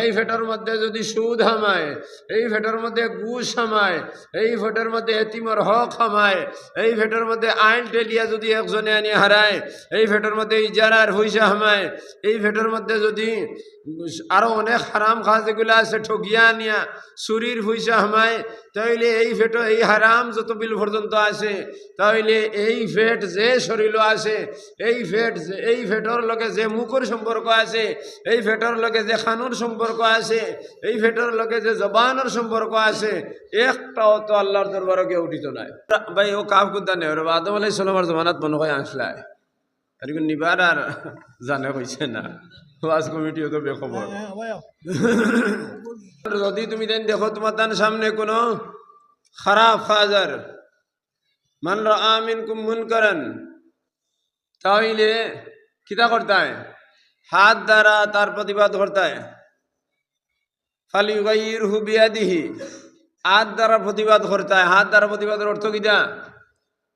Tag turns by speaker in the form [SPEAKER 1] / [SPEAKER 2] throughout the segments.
[SPEAKER 1] এই ফেটার মধ্যে যদি সুদ হামায়, এই ফেটার মধ্যে ঘুষ হামায়, এই ফেটার মধ্যে এতিমর হক হামায়, এই ফেটার মধ্যে আইন টেলিয়া যদি একজনে আনি হারায়, এই ফেটার মধ্যে ইজারার পয়সা হামায়, এই ফেটার মধ্যে যদি আরও অনেক হারাম খাস যেগুলো আছে ঠকিয়া আনিয়া, চুরির পয়সা হামায় তাইলে এই ফেটো এই হারাম যত বিল পর্যন্ত আছে তাইলে এই ফেট যে শরীর আছে এই ফেট এই ফেটর লগে যে মুখর সম্পর্ক আছে এই ফেটর লগে যে খানুর সম্পর্ক আছে এই ফেটর লগে যে জবানের সম্পর্ক আছে একটাও তো আল্লাহর দরবারে কেউ উঠিত নাই। ভাই, ও কাপ কুদ্দা নেই, ওরা আদম আলাই সালামার জমানাত মনে হয় আসলায় আর কি নিবার আর জানে কইছে না। ওয়াজ কমিটিও তো বেখবর যদি তুমি দেন দেখো তোমার তার সামনে কোনো খারাপ খাজার মান আমিন কুমুন করেন তাহলে কিতা করতে হাত দ্বারা তার প্রতিবাদ করতে ফালি গাইর হু বিয়াদিহি। হাত দ্বারা প্রতিবাদ করতে হাত দ্বারা প্রতিবাদের অর্থ কিতা?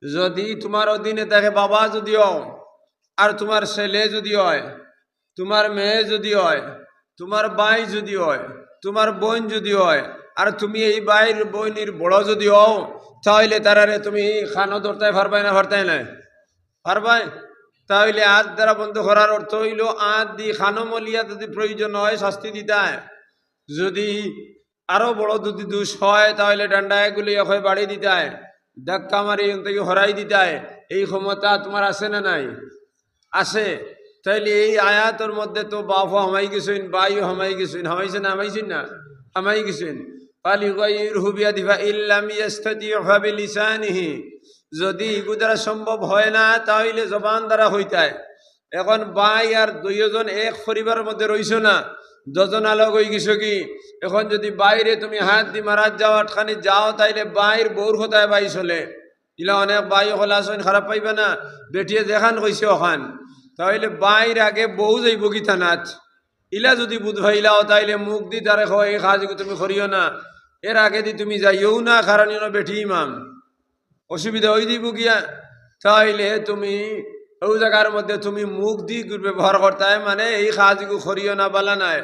[SPEAKER 1] যদি তোমার অধীনে থাকে বাবা যদি হয় আর তোমার ছেলে যদি হয় তোমার মেয়ে যদি হয়, তোমার ভাই যদি হয়, তোমার বোন যদি হয়, আর তুমি এই বাইর বোনের বড় যদি হও, তাহলে তারারে তুমি খানো ধরতে পারবাই না পারতাই না? পারবাই তাহলে আজ দ্বারা বন্ধ করার অর্থ হইল, আজ দি খানো মলিয়া যদি প্রয়োজন হয়, শাস্তি দিতায়। যদি আরও বড় যদি দোষ হয়, তাহলে ডান্ডায় গুলি হয় বাড়ি দিতায়, ধাক্কা মারি থেকে হরাই দিতায়। এই ক্ষমতা তোমার আছে না নাই? আছে। তাইলে এই আয়াতর মধ্যে তো বাপও হামাই গেছেন বাইও হামাই গেছেন হামাইছেন হামাইছেন না? হামাই গেছেন। পালি গাইর হুবিয়া দিবা ইল্লাম লিসানিহি যদি দ্বারা সম্ভব হয় না তাহলে জবান দ্বারা হইতায়। এখন বাই আর দুইজন এক পরিবারের মধ্যে রইছো না? দুজন আলোক হয়ে গেছো কি? এখন যদি বাইরে তুমি হাত দি মারাত যাও, আটখানি যাও, তাইলে বাইর বউর হতায় বাই চলে। ইলা অনেক বাই হলে আসেন, খারাপ পাইবে না। বেটিয়ে দেখান কইছে ওখান। তাহলে বাইর আগে বউ যাইব কি থানাত ইলা যদি বুধ ভাইলাও তাইলে মুখ দি তারে হয় এই কাজ তুমি করিও না। এর আগে দি তুমি যাইও না, কারণ বেটি ইমাম। অসুবিধা হয়ে দিব গিয়া তাইলে তুমি ওই জায়গার মধ্যে তুমি মুখ দি ব্যবহার করতে মানে এই কাজগু করিও না, বলা নাই।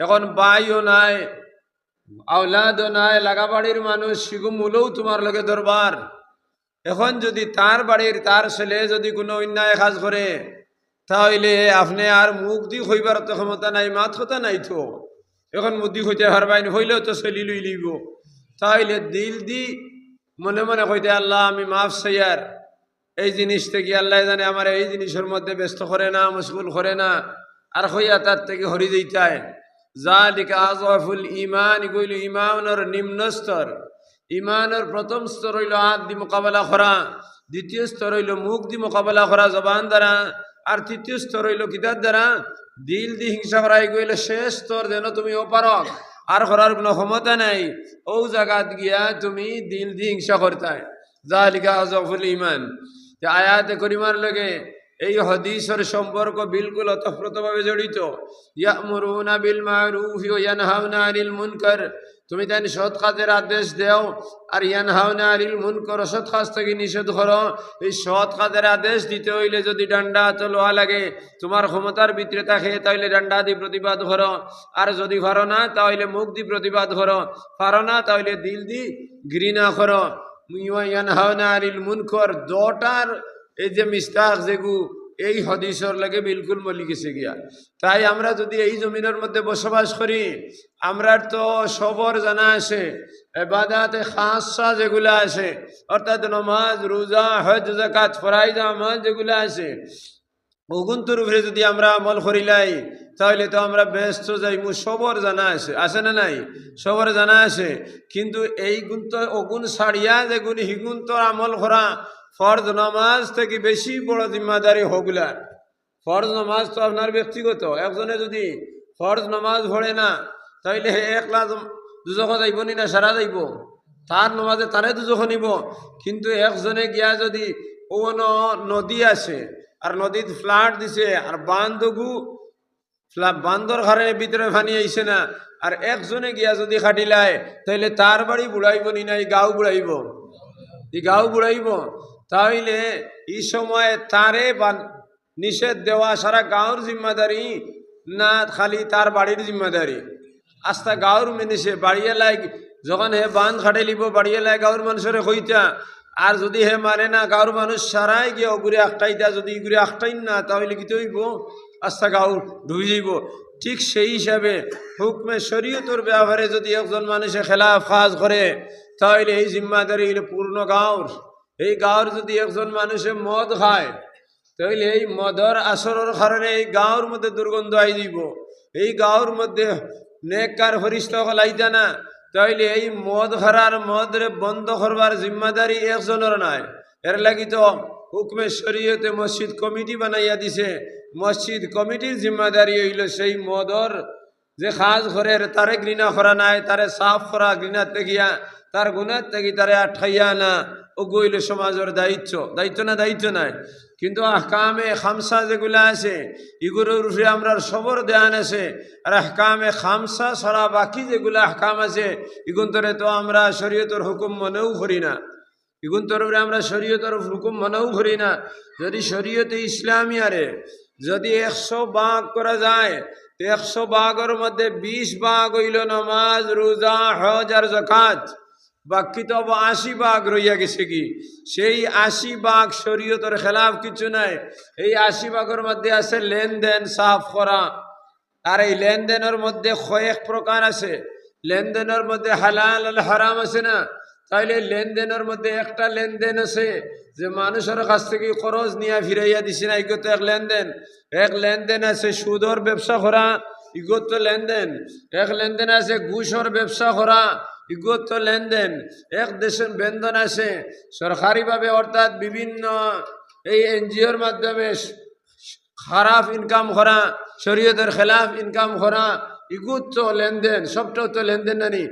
[SPEAKER 1] এখন বাইও নাই, আওলাদও নাই লাগা বাড়ির মানুষ, শিগু মূলেও তোমার লগে দরবার। এখন যদি তার বাড়ির তার ছেলে যদি কোনো অন্যায় কাজ করে তাহলে আপনি আর মুখ দি হইবার তো ক্ষমতা নাই মাত কথা নাই তো। এখন মুদি হইতে পারবাইন হইলেও তো চলি লই লইব। তাহলে দিল দি মনে মনে কইতে, আল্লাহ, আমি মাফ সাইয়ার এই জিনিস থেকে আল্লাহ জানে আমার এই জিনিসের মধ্যে ব্যস্ত করে না মুশকুল করে না, আর হইয়া তার থেকে হরি দিতায় জালিকা আজফুল ইমান কইল ইমানের নিম্ন স্তর। ইমানের প্রথম স্তর হইল হাত দি মোকাবেলা করা, দ্বিতীয় স্তর হইল মুখ দি মোকাবেলা করা, জবান দ্বারা আর তৃতীয় স্তর হইল কিতার দ্বারা, দিল দি হিংসা করাই গইলে শেষ স্তর যেন তুমি অপারক আর করার কোনো ক্ষমতা নাই। ও জায়গাত গিয়া তুমি দিল দি হিংসা করতায় জালিকা আজফুল ইমান। আয়াতে করিমার লগে এই হদিসের সম্পর্ক বিলকুল অতপ্রতভাবে জড়িত। ইয়ামুরুনা বিল মারুফ ইয়ানহাউনা আনিল মুনকার। তুমি তাই সৎ কাজের আদেশ দেও, আর ইয়ানহাউনা আনিল মুনকার অসৎ কাজ থেকে নিষেধ করো। এই সৎ কাজের আদেশ দিতে হইলে যদি ডান্ডা চলোয়া লাগে, তোমার ক্ষমতার ভিতরে থাকে তাহলে ডান্ডা দি প্রতিবাদ করো। আর যদি পারো না তাহলে মুখ দি প্রতিবাদ করো। পারো না তাহলে দিল দি ঘৃণা করো। ইয়ানহাউনা আনিল মুনকর, দটার এই যে মিস্তাক যেগু এই হদিসর লাগে বিলকুল মলি গেছে গিয়া। তাই আমরা যদি এই জমিনের মধ্যে বসবাস করি, আমরার তো সবর জানা আছে, এবাদাতে খাসা যেগুলা আছে, অর্থাৎ নমাজ, রোজা হজ জাকাত ফরাইজা, আমাল যেগুলা আছে, অগুন্তর উপরে যদি আমরা আমল করিলাই তাহলে তো আমরা ব্যস্ত যাই যাইমু, সবর জানা আছে। আছে না নাই? সবর জানা আছে। কিন্তু এই গুণ তো অগুণ সারিয়া যেগুণ হিগুন্তর আমল করা ফরজ নামাজ থেকে বেশি বড় জিম্মাদারি হগুলার। ফরজ নামাজ তো আপনার ব্যক্তিগত। একজনে যদি ফরজ নামাজ পড়ে না, তাইলে একলা দুজখ যাইব নি না সারা যাইব? তার নামাজে তারে দুজখ নিব। কিন্তু একজনে গিয়া যদি কোনো নদী আছে, আর নদীত ফ্লাট দিছে, আর বান্ধগু বান্দর ঘরের ভিতরে ফানি আইছে না, আর একজনে গিয়া যদি খাটিলায় তাইলে তার বাড়ি বুড়াইব নি না, এই গাঁও বুড়াইব। এই গাঁও বুড়াইব। তাহলে এই সময় তারে নিষেধ দেওয়া সারা গাঁওর জিম্মাদারি না খালি তার বাড়ির জিম্মাদারি? আস্তা গাঁর মেনেছে বাড়িয়ালাই যখন হে বান খাটে লিব, বাড়িয়ে বাড়িয়ালাই গাঁর মানুষের হইতা আর যদি হে মানে না গাঁর মানুষ সারাই গিয়ে অগুরে আখটাইতা, যদি ইগুরে আখটাইন না, তাহলে কি হইব আস্তা গাঁর ডুবে যাইব। ঠিক সেই হিসাবে হুকমে শরীয়তর ব্যাপারে যদি একজন মানুষে খেলাফ কাজ করে তাহলে এই জিম্মাদারি পূর্ণ গাঁর এই গাঁর যদি একজন মানুষে মদ খায় তাহলে এই মদর আসরের কারণে এই গাঁর মধ্যে দুর্গন্ধ আই দিব। এই গাঁর মধ্যে নেককার ফরিস্ত লাইতা না তাইলে এই মদ খারার মদরে বন্ধ করবার জিম্মাদারি একজনের নাই। এর লাগি তো হুকমে শরীয়তে মসজিদ কমিটি বানাইয়া দিছে। মসজিদ কমিটির জিম্মাদারি হইল সেই মদর যে খাজ ঘরের তারে ঘৃণা করা নাই তারে সাফ করা ঘৃণা তেগিয়া তার গুণার তেগি তারে আঠাইয়া না ও গইল সমাজের দায়িত্ব। দায়িত্ব না দায়িত্ব নাই? কিন্তু আহকামে খামসা যেগুলা আছে এগুলোর উপরে আমরা সবর ধ্যান আছে। আর আহকামে খামসা ছাড়া বাকি যেগুলো আহকাম আছে ইগুন্তরে তো আমরা শরীয়তর হুকুম মনেও করি না। ইগুন্তর উপরে আমরা শরীয়তর হুকুম মনেও করি না। যদি শরীয়তে ইসলামী আরে, যদি একশো বাঘ করা যায়, তো একশো বাঘের মধ্যে বিশ বাঘ হইল নমাজ, রোজা, হজ আর জকাত বাকি তো আশি বাঘ রইয়া গেছে কি? সেই আশি বাঘ শরীয়তর খেলাফ কিছু নাই। এই আশি বাঘের মধ্যে আছে লেনদেন সাফ করা। আর এই লেনদেনের মধ্যে কয়েক প্রকার আছে। লেনদেনের মধ্যে হালাল আল হারাম আছে না? তাইলে লেনদেনের মধ্যে একটা লেনদেন আছে যে মানুষের কাছ থেকে খরচ নিয়ে ফিরাইয়া দিছে না ইগত এক লেনদেন। এক লেনদেন আছে সুদর ব্যবসা করা ইগত লেনদেন। এক লেনদেন আছে ঘুষর ব্যবসা করা ইগত লেনদেন এক দেশের বেন্দন আছে সরকারিভাবে অর্থাৎ বিভিন্ন এই এনজিওর মাধ্যমে খারাপ ইনকাম করা, শরীয়তের খেলাফ ইনকাম করা ইগুত তো লেনদেন, সবটাও তো লেনদেন নানি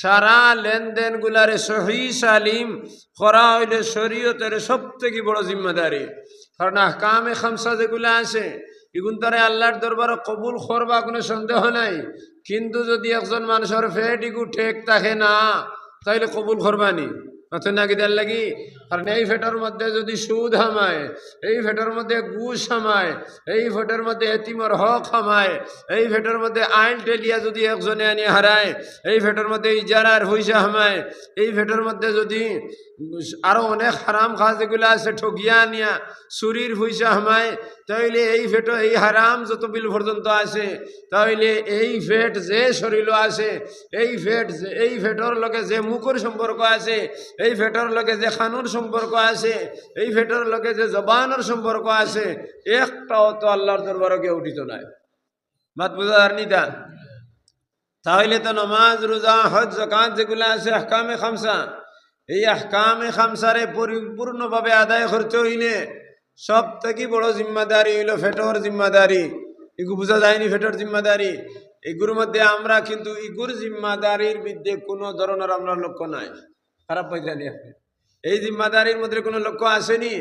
[SPEAKER 1] সারা লেনদেন গুলারে সহি সালিম করা হইলে শরীয়তের সব থেকে বড় জিম্মাদারি। কারণ কামে খামসা যেগুলা আছে এগুন তারে আল্লাহর দরবারে কবুল করবা, কোনো সন্দেহ নাই। কিন্তু যদি একজন মানুষের ফেট ইগু ঠেক থাকে না, তাইলে কবুল করবানি নতুন নাকি দেওয়ার লাগি, কারণ এই ফেটার মধ্যে যদি সুদ হামায়, এই ফেটার মধ্যে গুস হামায়, এই ফেটার মধ্যে এতিমর হক হামায়, এই ফেটার মধ্যে আইন টেলিয়া যদি একজনে আনি হারায়, এই ফেটার মধ্যে ইজারার পয়সা হামায়, এই ফেটার মধ্যে যদি আরও অনেক হারাম খাস যেগুলো আছে, ঠগিয়া আনিয়া, চুরির পয়সা হামায় তাইলে এই ফেটো, এই হারাম যত বিল পর্যন্ত আছে তাইলে এই ফেট যে শরীর আছে এই ফেট এই ফেটর লগে যে মুখর সম্পর্ক আছে এই ফেটর লগে যে খানুর সম্পর্ক আছে এই ফেটর লগে যে জবানের সম্পর্ক আছে একটাও তো আল্লাহর দরবারে কেউ উঠিত নাই। মাত বুঝার নিতা তাহলে তো নমাজ, রোজা হজ জকাত যেগুলো আছে, আহকামে খামসা। এই আহকামে খামসারে পরিপূর্ণভাবে আদায় করতে হইলে সব থেকে বড় জিম্মাদারি হইল ফেটর জিম্মাদারি এগু বোঝা যায়নি ফেটর জিম্মাদারি এগুর মধ্যে আমরা কিন্তু ইগুর জিম্মাদারির বিদ্যে কোনো ধরনের আমরা লক্ষ্য নাই খারাপ পাইজানি আপনি এই জিম্মাদারির মধ্যে কোনো লক্ষ্য আসেনি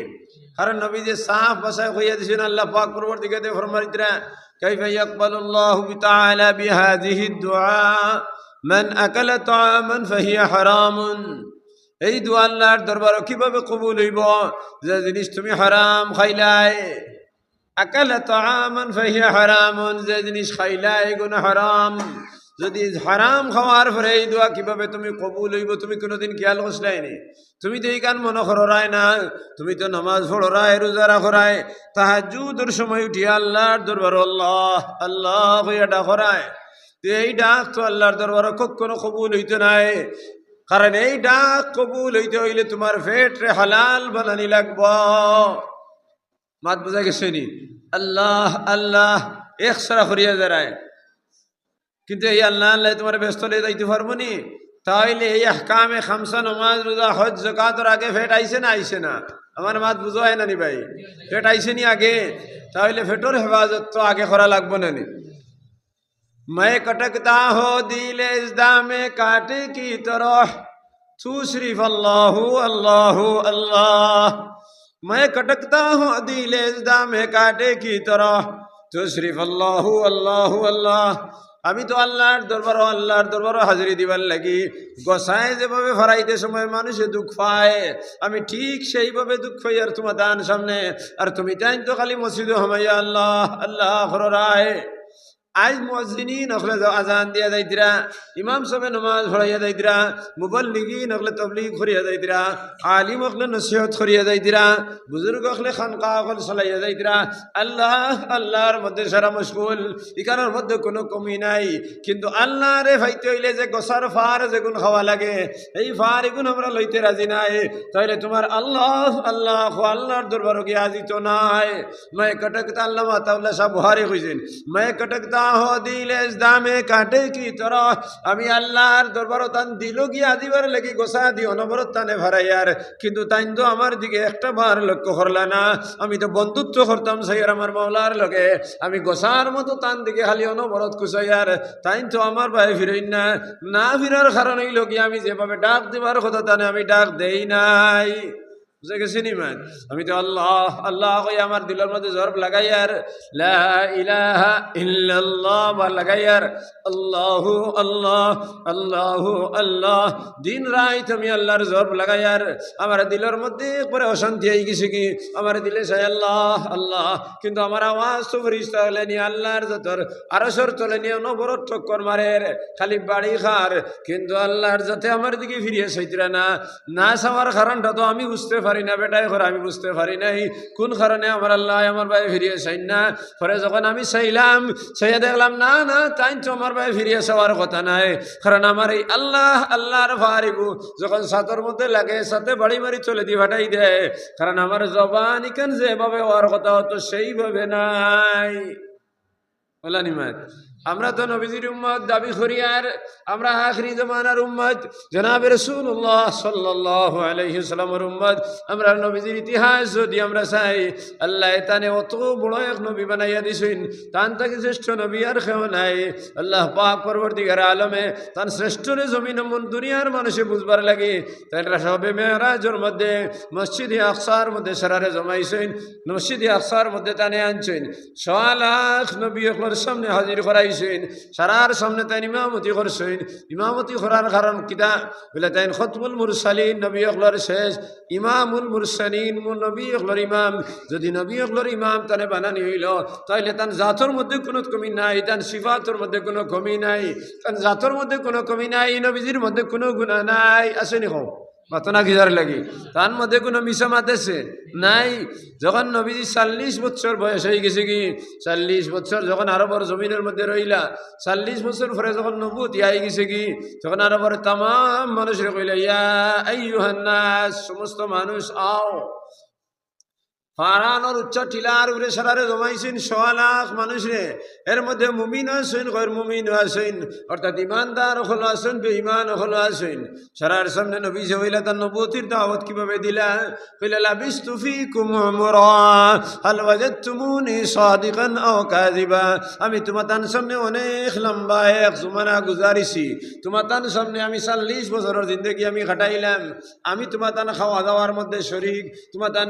[SPEAKER 1] কারণ নবী যে সাফ ভাষায় হইয়া দিয়েছেন আল্লাহ পাক পরবর্তীকাতে ফরমারিতরা كيف يقبل الله تعالى بهذه الدعاء من أكل طعاما فهي حرام এই দোয়া আল্লাহর দরবার কীভাবে কবুল হইব? যে জিনিস তুমি হারাম খাইলাই। আকালে তামান ফাহিয়া হারামন, যে জিনিস খাইলাই গুণ হারাম। যদি হারাম খাওয়ার পরে এই দোয়া কীভাবে তুমি কবুল হইব? তুমি কোনোদিন খেয়াল করছিলাইনি? তুমি তো এই গান মনে করাই না। তুমি তো নামাজ পড়রায় রোজা রাখরায় তাহাজুদর সময় উঠিয়া আল্লাহর দরবার আল্লাহ আল্লাহ হইয়া এই ডাক তো আল্লাহর দরবার কখনো কবুল হইতে নাই। কারণ এই ডাক কবুল হইতে হইলে তোমার ফেট রে হালাল বানানি লাগব। মাত বোঝা গেছে নি? আল্লাহ আল্লাহ, এক সারা করিয়া দাঁড়ায়। কিন্তু এই আল্লাহ আল্লাহ তোমার ব্যস্ত হলে যাইতে পারব নি? তাইলে এই আহকামে খামসা নমাজ, রোজা, হজ জকাতর আগে ফেট আইছে না আইছে না? আমার মাত বুঝো হয় না নি ভাই? ফেট আইছে নি আগে? তাহলে ফেটর হেফাজত তো আগে করা লাগবো না নি? मैं कटकता हो दिल इज्दा में काटे की तरह तू सिर्फ अल्लाह अल्लाह अल्लाह मैं कटकता हूँ दिल इज्दा में काटे की तरह तू सिर्फ अल्लाह अल्लाह अल्लाह আমি তো আল্লাহর দরবার আল্লাহর দরবার হাজিরি দিবার লাগি গোসায় যেভাবে ফরাইতে সময় মানুষে দুঃখ পায় আমি ঠিক সেইভাবে দুঃখ পাই আর তোমার দান সামনে আর তুমি তাই তো খালি মসজিদ হামাইয়া আল্লাহ আল্লাহ রায় আজ মুয়াজ্জিনি নকলে আজান দিয়া যাইতিরা ইমাম সবে নমাজ ভরাইয়া যাইতিরা মুবল্লিগি নকলে তবলি ঘুরিয়া যাইতিরা আলিম অকলে নসিহত করিয়া যাইতিরা বুজুর্গ অকলে খানকা অকল চলাইয়া যাইতিরা আল্লাহ আল্লাহর মধ্যে সারা মুশকুল ইকানোর মধ্যে কোনো কমি নাই কিন্তু আল্লাহরে ভাইতে হইলে যে গসার ফার যেগুন খাওয়া লাগে এই ফার এগুন আমরা লইতে রাজি নাই তাহলে তোমার আল্লাহ আল্লাহ আল্লাহর কি আজি আজিত নাই মায়ে কটকতা আল্লাহ মাতাউল্লাহ সাহ বুহারি হয়েছেন মায়ে কটকতা দিলে দামে কাটে কি তর? আমি আল্লাহর দরবার তান দিল গিয়া দিবার লাগি গোসা দি অনবরত তানে ভারাইয়ার কিন্তু তাই তো আমার দিকে একটা বার লক্ষ্য করলা না। আমি তো বন্ধুত্ব করতাম সাইয়ার আমার মাওলার লগে। আমি গোসার মতো তান দিকে খালি অনবরত কুসাইয়ার তাই তো আমার ভাই ফিরই না। না ফিরার কারণেই লগিয়া আমি যেভাবে ডাক দিবার কথা তানে আমি ডাক দেই নাই। বুঝে গেছি নি আমি তো আল্লাহ আল্লাহ কই আমার দিলের মধ্যে জরব লাগাইয়ার লা ইলাহা ইল্লাল্লাহ বা লাগাইয়ার আল্লাহ আল্লাহ আল্লাহ আল্লাহ, দিন রাত আমি আল্লাহর জরব লাগাইয়ার আমার দিলের মধ্যে পরে অশান্তি হয়ে গেছে কি? আমার দিলে চাই আল্লাহ আল্লাহ, কিন্তু আমার আওয়াজ তো ফরিস্তা নি আল্লাহর যতর আরসর তলে নিয়ে অনবরত টক্কর মারের খালি বাড়ি খার, কিন্তু আল্লাহর যাতে আমার দিকে ফিরিয়ে চাইতরা না। না চাওয়ার কারণটা তো আমি বুঝতে পারি না বেটাই করে আমি বুঝতে পারি নাই। কোন কারণে আমার আল্লাহ আমার ভাই ফিরিয়ে চাই না? পরে যখন আমি চাইলাম, চাইয়া দেখলাম, না না, তাই তো আমার ভাই ফিরিয়ে চাওয়ার কথা নাই। কারণ আমার এই আল্লাহ, আল্লাহর ভারিবু যখন সাতর মধ্যে লাগে সাথে বাড়ি বাড়ি চলে দিয়ে ফাটাই দেয় কারণ আমার জবান ইখান যেভাবে হওয়ার কথা হতো সেইভাবে নাই। বলা নিমাত। আমরা তো নবীজির উম্মত, দাবি করি আর আমরা আখরি জমানার উম্মত। জনাব রসুল্লাহ সাল্লাহ আলহিসাল্লামের উম্মত, আমরা নবীজির ইতিহাস যদি আমরা চাই, আল্লাহ তানে অত বড় এক নবী বানাইয়া দিছেন। তান তাকে শ্রেষ্ঠ নবী আর কেউ নাই। আল্লাহ পাক পরবর্তীকার আলমে তান শ্রেষ্ঠরে জমিন মন দুনিয়ার মানুষে বুঝবার লাগে। তারা সবে মেহরাজের মধ্যে, মসজিদে আকসার মধ্যে সারারে জমাইছেন, মসজিদে আকসার মধ্যে টানে আনছেন। সোয়া লাখ নবী সামনে হাজির করাইছেন সারার সামনে তাই ইমামতি করছেন। ইমামতি করার কারণ কিতা? বলে তাই খতমুল মুরসালিন, নবী অকলের শেষ। ইমামুল মুরসালিন নবী অকলের ইমাম। যদি নবী অকলের ইমাম তানে বানানি হইল, তাইলে তান জাতর মধ্যে কোনো কমি নাই, তান সিফাতর মধ্যে কোনো কমি নাই, তান জাতর মধ্যে কোনো কমি নাই, নবীজির মধ্যে কোনো গুণা নাই। আসেনি হোক মাতনা গিজার লাগে। তার মধ্যে কোনো মিশা মাতেছে নাই। যখন নবীজি চল্লিশ বছর বয়স হয়ে গেছে কি? চল্লিশ বছর যখন আরবর জমিনের মধ্যে রইলা চল্লিশ বছর পরে যখন নবুত ইয়াই গেছে কি? তখন আরবর তাম মানুষের কইলা, ইয়া এই সমস্ত মানুষ আও। ফারানোর উচ্চ টিলার উড়ে সারারে জমাইছেন, সোয়া লাখ মানুষরে এর মধ্যে মুমিন আছেন, গৈর মুমিন আছেন। অর্থাৎ ইমানদার হলো আছেন, বেঈমান হলো আছেন। সারার সামনে নবী যে হইলা তার নবতির দাওয়াত কীভাবে দিলা? কইলা লাবিস তুফি কুমরা হাল ওয়াজাদতুমুনি সাদিকান আও কাযিবা। আমি তোমার তান সামনে অনেক লম্বা এক জমানা গুজারিছি। তোমার তান সামনে আমি চল্লিশ বছরের জিন্দগি আমি খাটাইলাম আমি তোমার তান খাওয়া দাওয়ার মধ্যে শরিক। তোমার তান